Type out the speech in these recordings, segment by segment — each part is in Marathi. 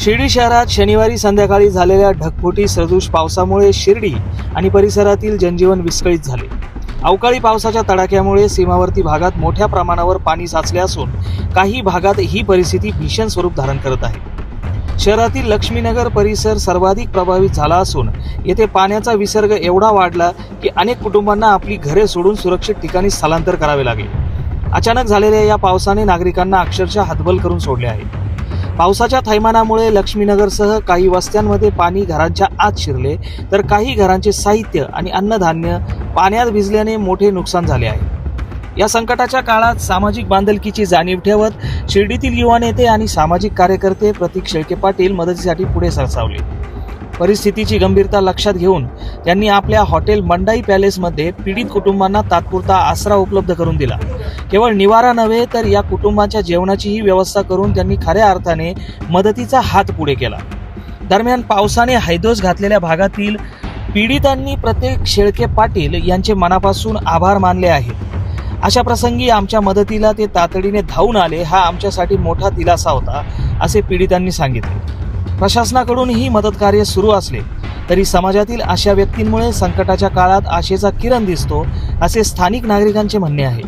शिर्डी शहरात शनिवारी संध्याकाळी झालेल्या ढगफुटी सदृश पावसामुळे शिर्डी आणि परिसरातील जनजीवन विस्कळीत झाले. अवकाळी पावसाच्या तडाख्यामुळे सीमावर्ती भागात मोठ्या प्रमाणावर पाणी साचले असून काही भागात ही परिस्थिती भीषण स्वरूप धारण करत आहे. शहरातील लक्ष्मीनगर परिसर सर्वाधिक प्रभावित झाला असून येथे पाण्याचा विसर्ग एवढा वाढला की अनेक कुटुंबांना आपली घरे सोडून सुरक्षित ठिकाणी स्थलांतर करावे लागले. अचानक झालेल्या या पावसाने नागरिकांना अक्षरशः हातबल करून सोडले आहे. पावसाच्या थैमानामुळे लक्ष्मीनगरसह काही वस्त्यांमध्ये पाणी घरांच्या आत शिरले तर काही घरांचे साहित्य आणि अन्नधान्य पाण्यात भिजल्याने मोठे नुकसान झाले आहे. या संकटाच्या काळात सामाजिक बांधलकीची जाणीव ठेवत शिर्डीतील युवा नेते आणि सामाजिक कार्यकर्ते प्रतीक शेळके पाटील मदतीसाठी पुढे सरसावले. परिस्थितीची गंभीरता लक्षात घेऊन त्यांनी आपल्या हॉटेल मंडाई पॅलेसमध्ये पीडित कुटुंबांना तात्पुरता आसरा उपलब्ध करून दिला. केवळ निवारा नव्हे तर या कुटुंबाच्या जेवणाचीही व्यवस्था करून त्यांनी खऱ्या अर्थाने मदतीचा हात पुढे केला. दरम्यान पावसाने हैदोस घातलेल्या भागातील पीडितांनी प्रत्येक शेळके पाटील यांचे मनापासून आभार मानले आहेत. अशा प्रसंगी आमच्या मदतीला ते तातडीने धावून आले हा आमच्यासाठी मोठा दिलासा होता असे पीडितांनी सांगितले. प्रशासनाकडून ही मदत कार्य सुरू असले तरी समाजातील अशा व्यक्तींमुळे संकटाच्या काळात आशेचा किरण दिसतो असे स्थानिक नागरिकांचे म्हणणे आहे.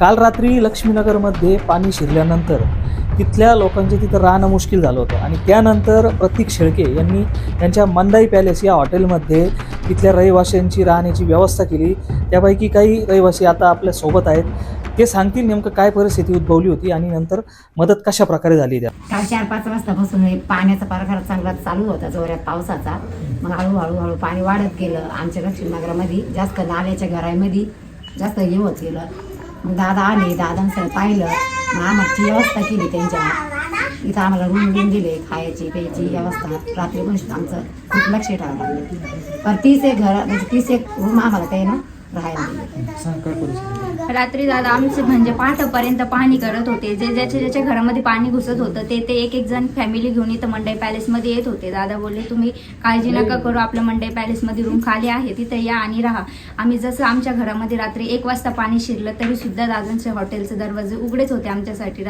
काल रात्री लक्ष्मीनगरमध्ये पाणी शिरल्यानंतर तिथल्या लोकांचे तिथं राहणं मुश्किल झालं होतं आणि त्यानंतर प्रतीक शेळके यांनी त्यांच्या मंदाई पॅलेस या हॉटेलमध्ये तिथल्या रहिवाशांची राहण्याची व्यवस्था केली. त्यापैकी काही रहिवासी आता आपल्यासोबत आहेत. ते सांगतील नेमकं काय परिस्थिती उद्भवली होती आणि नंतर मदत कशा प्रकारे झाली त्या? काल चार पाच वाजतापासून हे पाण्याचा प्रकार चांगला चालू होता जोऱ्यात पावसाचा. मग हळूहळू हळू पाणी वाढत गेलं. आमच्या लक्ष्मीनगरामध्ये जास्त नाल्याच्या घरामध्ये जास्त हे होत गेलं. मग दादा आले दादांसह पाहिलं. मग आम्हाला व्यवस्था केली त्यांच्या. इथं आम्हाला रूम बिम दिले खायची प्यायची व्यवस्था. रात्री पण आमचं खूप लक्ष ठेवावं लागलं. पण तीस एक घर म्हणजे तीस एक रूम आम्हाला त्यानं राहायला दिले. रात्री दादा आमचे म्हणजे पहाटपर्यंत पाहणी करत होते. जे ज्याच्या ज्याच्या घरामध्ये पाणी घुसत होतं ते ते एक एक जण फॅमिली घेऊन इथं मंडई पॅलेसमध्ये येत होते. दादा बोलले तुम्ही काळजी नका करू आपलं मंडई पॅलेसमध्ये रूम खाली आहे. तिथे या आणि राहा. आम्ही जसं आमच्या घरामध्ये रात्री एक वाजता पाणी शिरलं तरी सुद्धा दादांचे हॉटेलचे दरवाजे उघडेच होते आमच्यासाठी.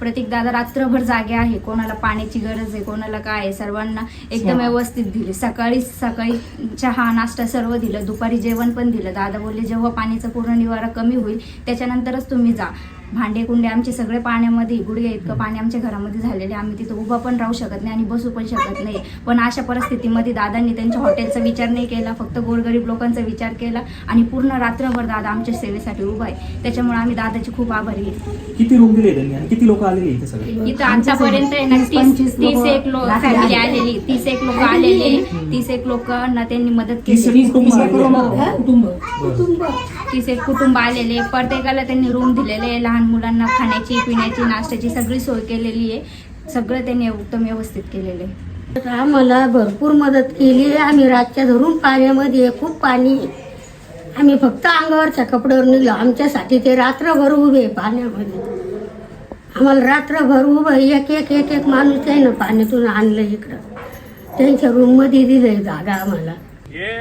प्रत्येक दादा रात्रभर जागे आहे. कोणाला पाण्याची गरज आहे कोणाला काय आहे सर्वांना एकदम व्यवस्थित दिले. सकाळी सकाळी चहा नाश्ता सर्व दिलं. दुपारी जेवण पण दिलं. दादा बोलले जेव्हा पाण्याचा पूर्ण निवारा कमी होईल त्याच्यानंतरच तुम्ही जा. भांडे कुंडे आमचे सगळे पाण्यामध्ये गुडघे इतकं पाणी आमच्या घरामध्ये झालेले. आम्ही तिथं उभं पण राहू शकत नाही आणि बसू पण शकत नाही. पण अशा परिस्थितीमध्ये दादांनी त्यांच्या हॉटेलचा विचार नाही केला फक्त गोरगरीब लोकांचा विचार केला आणि पूर्ण रात्रभर दादा आमच्या सेवेसाठी उभा आहे. त्याच्यामुळे आम्ही दादाचे खूप आभारी आहे. किती रूम दिले त्यांनी आणि किती लोक आलेले इथे सगळे? इथं आतापर्यंत आहे ना तीस- एक लोक फॅमिली आले. आलेली. तीस एक लोक आलेले. तीस एक लोकांना त्यांनी मदत केली. कुटुंब तीस एक कुटुंब आलेले. प्रत्येकाला त्यांनी रूम दिलेले लहान मुलांना खाण्याची पिण्याची नाश्त्याची सगळी सोय केलेली आहे. सगळं त्यांनी उत्तम व्यवस्थित केलेलं आहे. आम्हाला भरपूर मदत केली आम्ही रातच्या धरून पाण्यामध्ये खूप पाणी आम्ही फक्त अंगावरच्या कपड्यावर निघलो. आमच्यासाठी ते रात्रभर उभे पाण्यामध्ये. आम्हाला रात्रभर उभं एक एक एक एक माणूस आहे ना पाण्यातून आणलं इकडं. त्यांच्या रूममध्ये दिलंय जागा आम्हाला. हे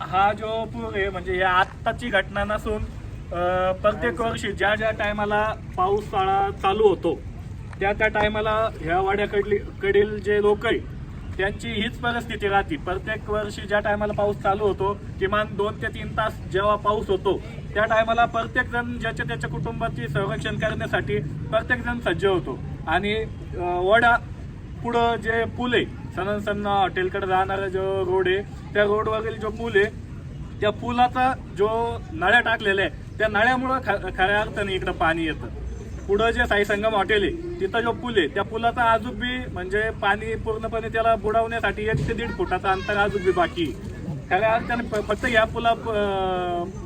हा जो पूर आहे म्हणजे आत्ताची घटना नसून प्रत्येक वर्षी ज्या ज्या टायमाला पाऊसाळा चालू होतो त्या त्या टायमाला ह्या वाड्याकडली कडील जे लोक आहे त्यांची हीच परिस्थिती राहते. प्रत्येक वर्षी ज्या टायमाला पाऊस चालू होतो किमान दोन ते तीन तास जेव्हा पाऊस होतो त्या टायमाला प्रत्येक जण ज्याच्या त्याच्या कुटुंबाची संरक्षण करण्यासाठी प्रत्येक जण सज्ज होतो. आणि वडा पुढं जे पूल आहे सनन सन्ना हॉटेलकडे जाणारा जो रोड आहे त्या रोडवरील जो पूल आहे त्या पुलाचा जो नळ्या टाकलेल्या आहे त्या नळ्यामुळं ख- खऱ्या अर्थाने इकडं पाणी येतं. पुढं जे साई संगम हॉटेल आहे तिथं जो पूल आहे त्या पुलाचा अजून बी म्हणजे पाणी पूर्णपणे त्याला बुडवण्यासाठी एक ते दीड फुटाचं अंतर अजून बी बाकी. खऱ्या अर्थाने फक्त या पुला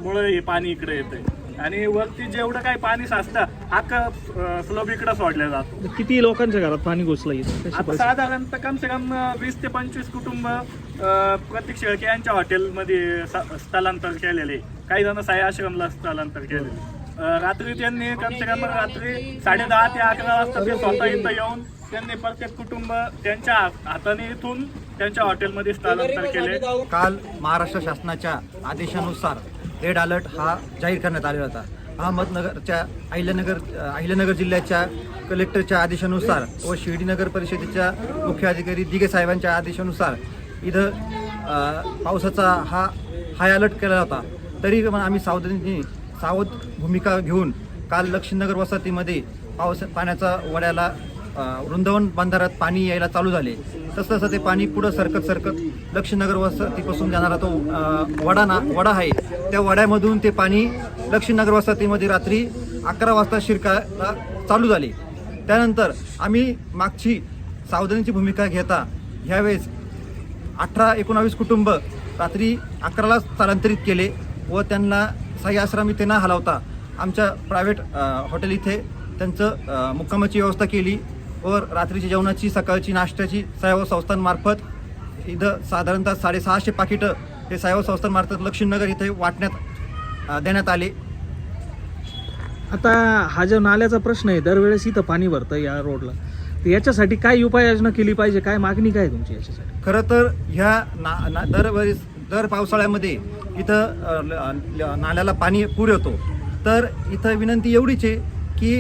मुळे हे पाणी इकडे येतंय. आणि वरती जेवढं काही पाणी साचतं अख्खं स्लोब इकडं सोडलं जातं. किती लोकांच्या घरात पाणी घुसलं आता? साधारणतः कम से कम वीस ते पंचवीस कुटुंब अं, प्रतीक शेळके यांच्या हॉटेलमध्ये स्थलांतर केलेले काही जण साई आश्रमला स्थलांतर केले रात्री त्यांनी कम से कम रात्री साडे दहा ते अकरा वाजता ते स्वतः इथं येऊन त्यांनी प्रत्येक कुटुंब त्यांच्या हाताने इथून त्यांच्या हॉटेलमध्ये स्थलांतर केले. काल महाराष्ट्र शासनाच्या आदेशानुसार रेड अलर्ट हा जाहीर करण्यात आलेला होता. अहमदनगरच्या अहिल्यानगर अहिल्यानगर जिल्ह्याच्या कलेक्टरच्या आदेशानुसार व शिर्डी नगर परिषदेच्या मुख्य अधिकारी दिघे साहेबांच्या आदेशानुसार इथं पावसाचा हा हाय अलर्ट केला होता. तरी पण आम्ही सावधानी सावध भूमिका घेऊन काल लक्ष्मीनगर वसाहतीमध्ये पावस पाण्याचा वड्याला वृंदावन बंधारात पाणी यायला चालू झाले. तसं तसं ते पाणी पुढं सरकत सरकत लक्ष्मीनगर वसाहतीपासून जाणारा तो वडा ना वडा आहे. त्या वड्यामधून ते पाणी लक्ष्मीनगर वसाहतीमध्ये रात्री अकरा वाजता शिरकायला चालू झाले. त्यानंतर आम्ही मागची सावधानीची भूमिका घेता. ह्यावेळेस अठरा एकोणावीस कुटुंब रात्री अकराला स्थलांतरित केले. व त्यांना साई आश्रम इथे न हलवता आमच्या प्रायव्हेट हॉटेल इथे त्यांचं मुक्कामाची व्यवस्था केली व रात्रीची जेवणाची सकाळची नाश्त्याची सायव संस्थांमार्फत इथं साधारणतः साडेसहाशे पाकिटं हे सायव संस्थांमार्फत लक्ष्मीनगर इथे वाटण्यात देण्यात आले. आता हा जो नाल्याचा प्रश्न आहे दरवेळेस इथं पाणी भरतं या रोडला. तर याच्यासाठी काय उपाययोजना केली पाहिजे? काय मागणी काय तुमची याच्यासाठी? खरं तर ह्या ना ना दरवेळेस दर पावसाळ्यामध्ये इथं ल- ल- नाल्याला पाणी पूर येतो. तर इथं विनंती एवढीच आहे की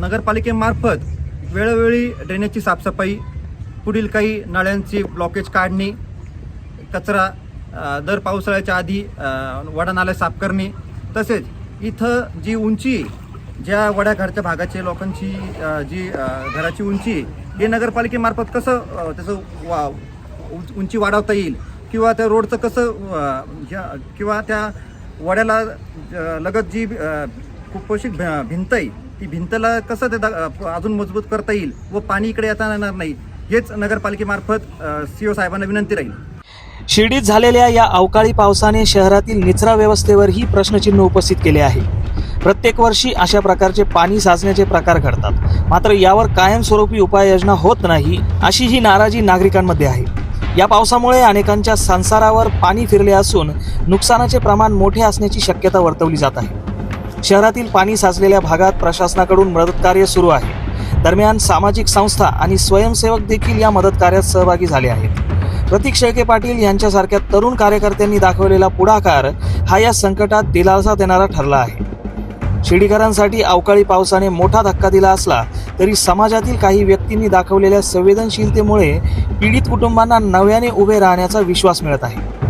नगरपालिकेमार्फत वेळोवेळी ड्रेनेजची साफसफाई पुढील काही नाळ्यांची ब्लॉकेज काढणे कचरा दर पावसाळ्याच्या आधी वडा नाल्या साफ करणे तसेच इथं जी उंची ज्या वड्या घरच्या भागाचे लोकांची जी घराची उंची हे नगरपालिकेमार्फत कसं त्याचं वा उंची वाढवता येईल? किंवा त्या रोडचं कसं अ, किंवा त्या वड्याला लगत जी कुपोषित भिंत आहे ती भिंतला कसं ते अजून मजबूत करता येईल व पाणी इकडे येता येणार नाही हेच नगरपालिकेमार्फत सीओ ओ साहेबांना विनंती राहील. शिर्डीत झालेल्या या अवकाळी पावसाने शहरातील निचरा व्यवस्थेवरही प्रश्नचिन्ह उपस्थित केले आहे. प्रत्येक वर्षी अशा प्रकारचे पाणी साचण्याचे प्रकार घडतात. मात्र यावर कायमस्वरूपी उपाययोजना होत नाही अशी ही नाराजी नागरिकांमध्ये आहे. या पावसामुळे अनेकांच्या संसारावर पाणी फिरले असून नुकसानाचे प्रमाण मोठे असण्याची शक्यता वर्तवली जात आहे. शहरातील पाणी साचलेल्या भागात प्रशासनाकडून मदतकार्य सुरू आहे. दरम्यान सामाजिक संस्था आणि स्वयंसेवक देखील या मदत कार्यात सहभागी झाले आहेत. प्रतीक शेळके पाटील यांच्यासारख्या तरुण कार्यकर्त्यांनी दाखवलेला पुढाकार हा या संकटात दिलासा देणारा ठरला आहे. शिडीकरांसाठी अवकाळी पावसाने मोठा धक्का दिला असला तरी समाजातील काही व्यक्तींनी दाखवलेल्या संवेदनशीलतेमुळे पीडित कुटुंबांना नव्याने उभे राहण्याचा विश्वास मिळत आहे.